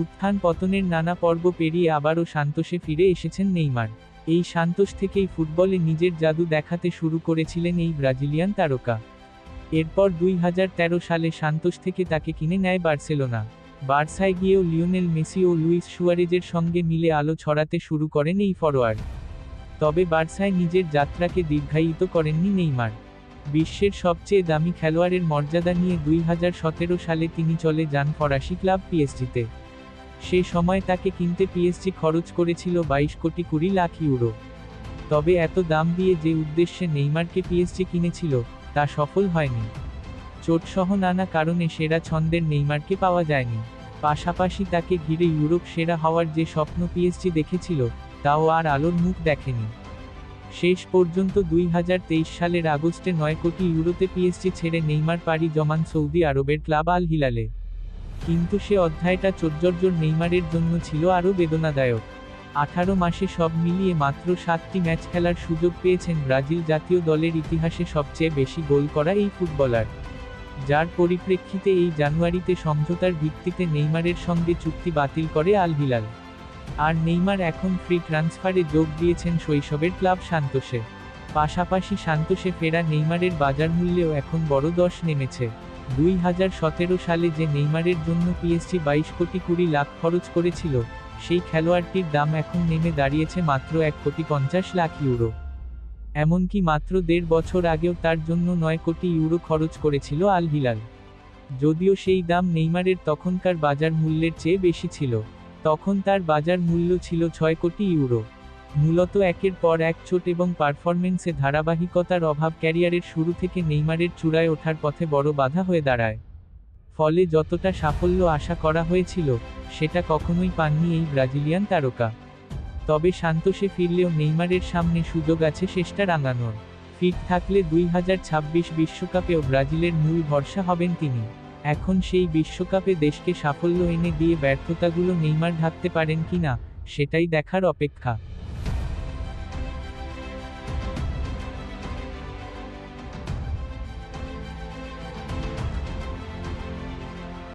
উত্থান পতনের নানা পর্ব পেরিয়ে আবারও সান্তোষে ফিরে এসেছেন নেইমার। এই সান্তোষ থেকেই ফুটবলে নিজের জাদু দেখাতে শুরু করেছিলেন এই ব্রাজিলিয়ান তারকা। এরপর দুই হাজার তেরো সালে সান্তোষ থেকে তাকে কিনে নেয় বার্সেলোনা। বার্সায় গিয়েও লিওনেল মেসি ও লুইস সুয়ারেজের সঙ্গে মিলে আলো ছড়াতে শুরু করেন এই ফরোয়ার্ড। তবে বার্সায় নিজের যাত্রাকে দীর্ঘায়িত করেননি নেইমার। বিশ্বের সবচেয়ে দামি খেলোয়াড়ের মর্যাদা নিয়ে দুই হাজার সতেরো সালে তিনি চলে যান ফরাসি ক্লাব পিএসজিতে সে সময় তাকে কিনতে পিএসজি খরচ করেছিল বাইশ কোটি কুড়ি লাখ ইউরো। তবে এত দাম দিয়ে যে উদ্দেশ্যে নেইমারকে পিএসজি কিনেছিল, তা সফল হয়নি। চোটসহ নানা কারণে সেরা ছন্দের নেইমারকে পাওয়া যায়নি। পাশাপাশি তাকে ঘিরে ইউরোপ সেরা হওয়ার যে স্বপ্ন পিএসজি দেখেছিল, তাও আর আলোর মুখ দেখেনি। শেষ পর্যন্ত দুই হাজার তেইশ সালের আগস্টে নয় কোটি ইউরোতে পিএসজি ছেড়ে নেইমার পাড়ি জমান সৌদি আরবের ক্লাব আল হিলালে কিন্তু সে অধ্যায়টা চোদ্জর্জর নেইমারের জন্য ছিল আরও বেদনাদায়ক। আঠারো মাসে সব মিলিয়ে মাত্র সাতটি ম্যাচ খেলার সুযোগ পেয়েছেন ব্রাজিল জাতীয় দলের ইতিহাসে সবচেয়ে বেশি গোল করা এই ফুটবলার। যার পরিপ্রেক্ষিতে এই জানুয়ারিতে সমঝোতার ভিত্তিতে নেইমারের সঙ্গে চুক্তি বাতিল করে আল হিলাল। আর নেইমার এখন ফ্রি ট্রান্সফারে যোগ দিয়েছেন শৈশবের ক্লাব সান্তোষে পাশাপাশি সান্তোষে ফেরা নেইমারের বাজার মূল্যেও এখন বড় দশ নেমেছে। দুই হাজার সতেরো সালে যে নেইমারের জন্য পিএসজি বাইশ কোটি কুড়ি লাখ খরচ করেছিল, সেই খেলোয়াড়টির দাম এখন নেমে দাঁড়িয়েছে মাত্র এক কোটি পঞ্চাশ লাখ ইউরো। এমনকি মাত্র দেড় বছর আগেও তার জন্য নয় কোটি ইউরো খরচ করেছিল আল হিলাল। যদিও সেই দাম নেইমারের তখনকার বাজার মূল্যের চেয়ে বেশি ছিল, তখন তার বাজার মূল্য ছিল ছয় কোটি ইউরো। মূলত একের পর এক চোট এবং পারফরমেন্সে ধারাবাহিকতার অভাব ক্যারিয়ারের শুরু থেকে নেইমারের চূড়ায় ওঠার পথে বড় বাধা হয়ে দাঁড়ায়। ফলে যতটা সাফল্য আশা করা হয়েছিল, সেটা কখনোই পাননি এই ব্রাজিলিয়ান তারকা। তবে সান্তোষে ফিরলেও নেইমারের সামনে সুযোগ আছে শেষটা রাঙানোর। ফিট থাকলে দুই হাজার ছাব্বিশ বিশ্বকাপেও ব্রাজিলের মূল ভরসা হবেন তিনি। এখন সেই বিশ্বকাপে দেশকে সাফল্য এনে দিয়ে ব্যর্থতাগুলো নেইমার ঢাকতে পারেন কিনা, সেটাই দেখার অপেক্ষা।